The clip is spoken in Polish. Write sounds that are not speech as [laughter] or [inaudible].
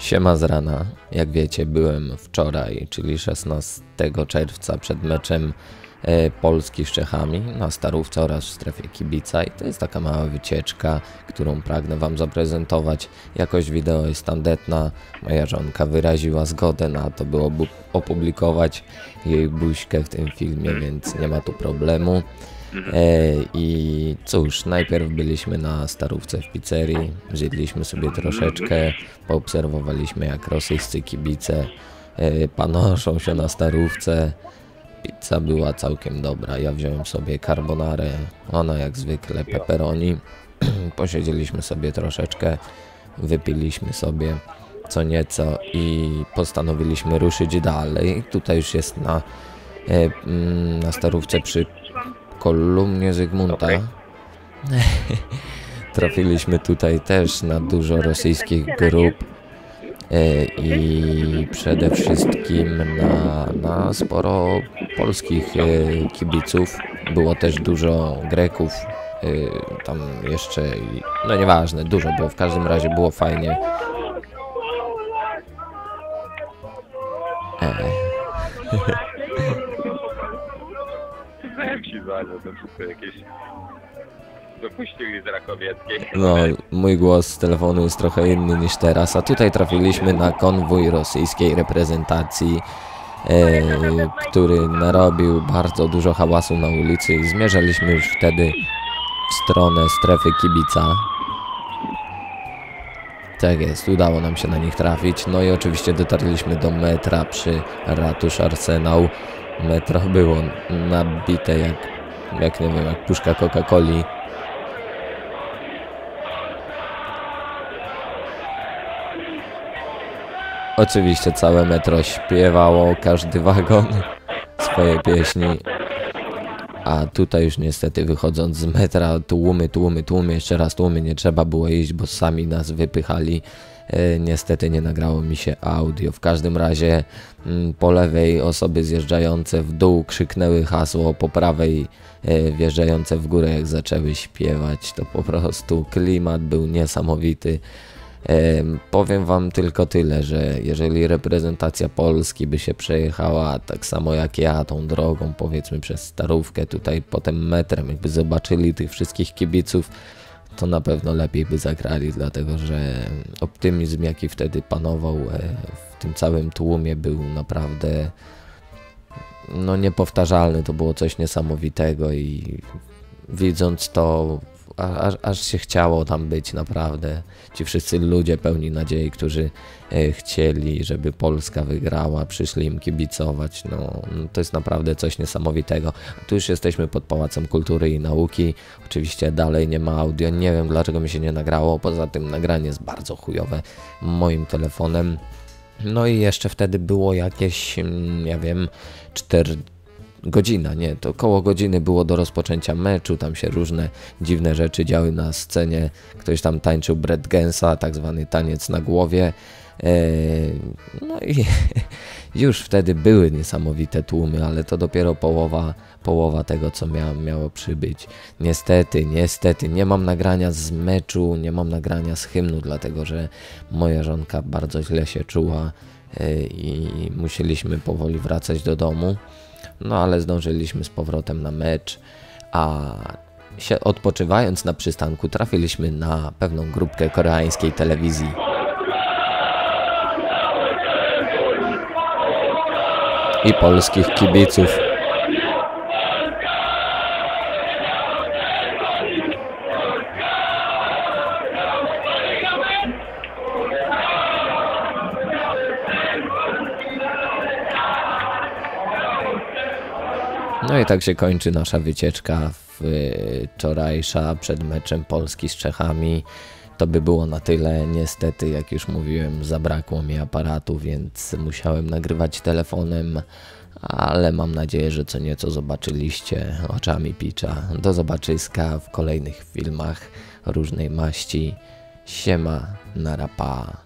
Siema z rana. Jak wiecie, byłem wczoraj, czyli 16 czerwca przed meczem e, Polski z Czechami na Starówce oraz w strefie kibica i to jest taka mała wycieczka, którą pragnę Wam zaprezentować. Jakość wideo jest tandetna. Moja żonka wyraziła zgodę na to, by opublikować jej buźkę w tym filmie, więc nie ma tu problemu. E, I cóż, najpierw byliśmy na starówce w pizzerii, zjedliśmy sobie troszeczkę, poobserwowaliśmy jak rosyjscy kibice e, panoszą się na starówce. Pizza była całkiem dobra, ja wziąłem sobie carbonarę, ona jak zwykle pepperoni. [clears throat] Posiedzieliśmy sobie troszeczkę, wypiliśmy sobie co nieco i postanowiliśmy ruszyć dalej. Tutaj już jest na, e, na starówce przy kolumnie Zygmunta. Okej. [laughs] Trafiliśmy tutaj też na dużo rosyjskich grup e, i przede wszystkim na, na sporo polskich e, kibiców. Było też dużo Greków, e, tam jeszcze, no nieważne, dużo było, w każdym razie było fajnie. E, [laughs] Zem ci zajął, to wszystko jakieś... Z. No, mój głos z telefonu jest trochę inny niż teraz, a tutaj trafiliśmy na konwój rosyjskiej reprezentacji, e, który narobił bardzo dużo hałasu na ulicy i zmierzaliśmy już wtedy w stronę strefy kibica. Tak jest, udało nam się na nich trafić. No i oczywiście dotarliśmy do metra przy ratusz Arsenał. Metro było nabite jak, jak nie wiem, jak puszka Coca-Coli. Oczywiście całe metro śpiewało, każdy wagon swoje pieśni. A tutaj już niestety wychodząc z metra tłumy, tłumy, tłumy, jeszcze raz tłumy, nie trzeba było iść, bo sami nas wypychali. E, niestety nie nagrało mi się audio. W każdym razie mm, po lewej osoby zjeżdżające w dół krzyknęły hasło, po prawej e, wjeżdżające w górę jak zaczęły śpiewać. To po prostu klimat był niesamowity. Em, powiem wam tylko tyle, że jeżeli reprezentacja Polski by się przejechała tak samo jak ja tą drogą, powiedzmy przez Starówkę, tutaj potem metrem, jakby zobaczyli tych wszystkich kibiców, to na pewno lepiej by zagrali, dlatego że optymizm jaki wtedy panował e, w tym całym tłumie był naprawdę no niepowtarzalny, to było coś niesamowitego i widząc to aż, aż się chciało tam być naprawdę. Ci wszyscy ludzie pełni nadziei, którzy e, chcieli, żeby Polska wygrała, przyszli im kibicować. No, no, to jest naprawdę coś niesamowitego. Tu już jesteśmy pod Pałacem Kultury i Nauki. Oczywiście dalej nie ma audio. Nie wiem dlaczego mi się nie nagrało. Poza tym nagranie jest bardzo chujowe moim telefonem. No i jeszcze wtedy było jakieś, mm, ja wiem, 4 godzina, nie, to koło godziny było do rozpoczęcia meczu, tam się różne dziwne rzeczy działy na scenie, ktoś tam tańczył Brett Gensa, tak zwany taniec na głowie, Eee, no i [laughs] już wtedy były niesamowite tłumy, ale to dopiero połowa, połowa tego, co mia, miało przybyć. Niestety, niestety, nie mam nagrania z meczu, nie mam nagrania z hymnu, dlatego że moja żonka bardzo źle się czuła. e, i musieliśmy powoli wracać do domu. No ale zdążyliśmy z powrotem na mecz, a się odpoczywając na przystanku trafiliśmy na pewną grupkę koreańskiej telewizji. I polskich kibiców. No i tak się kończy nasza wycieczka w- wczorajsza przed meczem Polski z Czechami. To by było na tyle. Niestety, jak już mówiłem, zabrakło mi aparatu, więc musiałem nagrywać telefonem, ale mam nadzieję, że co nieco zobaczyliście oczami Picza. Do zobaczyska w kolejnych filmach różnej maści. Siema, narapa.